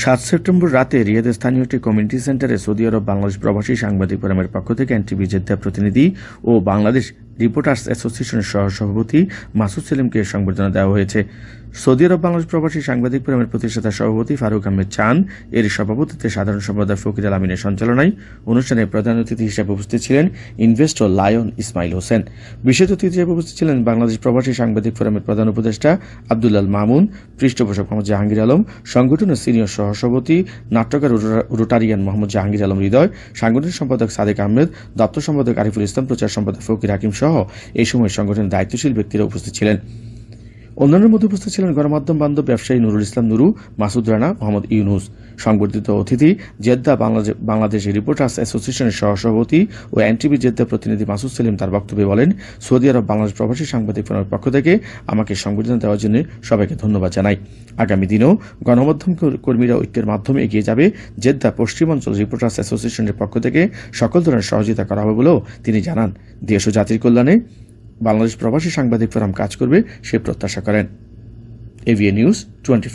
সাত সেপ্টেম্বর রাতে রিয়াদের স্থানীয় একটি কমিউনিটি সেন্টারে সৌদি আরব, বাংলাদেশ প্রবাসী সাংবাদিক ফোরামের পক্ষ থেকে এনটিভি জেদ্দা প্রতিনিধি ও বাংলাদেশ রিপোর্টার্স অ্যাসোসিয়েশনের সহ সভাপতি মাসুদ সেলিমকে সংবর্ধনা দেওয়া হয়েছে। সৌদি আরব বাংলাদেশ প্রবাসী সাংবাদিক ফোরামের প্রতিষ্ঠাতা সভাপতি ফারুক আহমেদ চান। এর সভাপতিত্বে সাধারণ সম্পাদক ফকির আল আমিনের সঞ্চালনায় অনুষ্ঠানে প্রধান অতিথি হিসেবে উপস্থিত ছিলেন ইনভেস্টর লায়ন ইসমাইল হোসেন। বিশেষ অতিথি হিসেবে উপস্থিত ছিলেন বাংলাদেশ প্রবাসী সাংবাদিক ফোরামের প্রধান উপদেষ্টা আব্দুল্লাল মামুন, পৃষ্ঠপোষক মোহাম্মদ জাহাঙ্গীর আলম, সংগঠনের সিনিয়র সহসভাপতি, নাট্যকার রোটারিয়ান মোহাম্মদ জাহাঙ্গীর আলম হৃদয়, সাংগঠনিক সম্পাদক সাদেক আহমেদ দপ্তর সম্পাদক আরিফুল ইসলাম, প্রচার সম্পাদক ফকির হাকিম সহ এই সময় সংগঠনের দায়িত্বশীল ব্যক্তিরা উপস্থিত ছিলেন। অন্যান্যের মধ্যে উপস্থিত ছিলেন গণমাধ্যম বান্ধব ব্যবসায়ী নুরুল ইসলাম নুরু, মাসুদ রানা, মোহাম্মদ ইউনুস। সংবর্ধিত অতিথি জেদ্দা বাংলাদেশ- রিপোর্টার্স অ্যাসোসিয়েশনের সহসভাপতি ও এনটিভি জেদ্দা প্রতিনিধি মাসুদ সেলিম তার বক্তব্যে বলেন, সৌদি আরব বাংলাদেশ প্রবাসী সাংবাদিক ফোরামের পক্ষ থেকে আমাকে সংবর্ধনা দেওয়ার জন্য সবাইকে ধন্যবাদ জানাই। আগামী দিনেও গণমাধ্যম কর্মীরা ঐক্যের মাধ্যমে এগিয়ে যাবে। জেদ্দা পশ্চিমাঞ্চল রিপোর্টার্স অ্যাসোসিয়েশনের পক্ষ থেকে সকল ধরনের সহযোগিতা করা হবে বলেও তিনি জানান। দেশ ও জাতির কল্যাণে বাংলাদেশ প্রবাসী সাংবাদিক ফোরাম কাজ করবে সে প্রত্যাশা করেন। এভিএ নিউজ টোয়েন্টি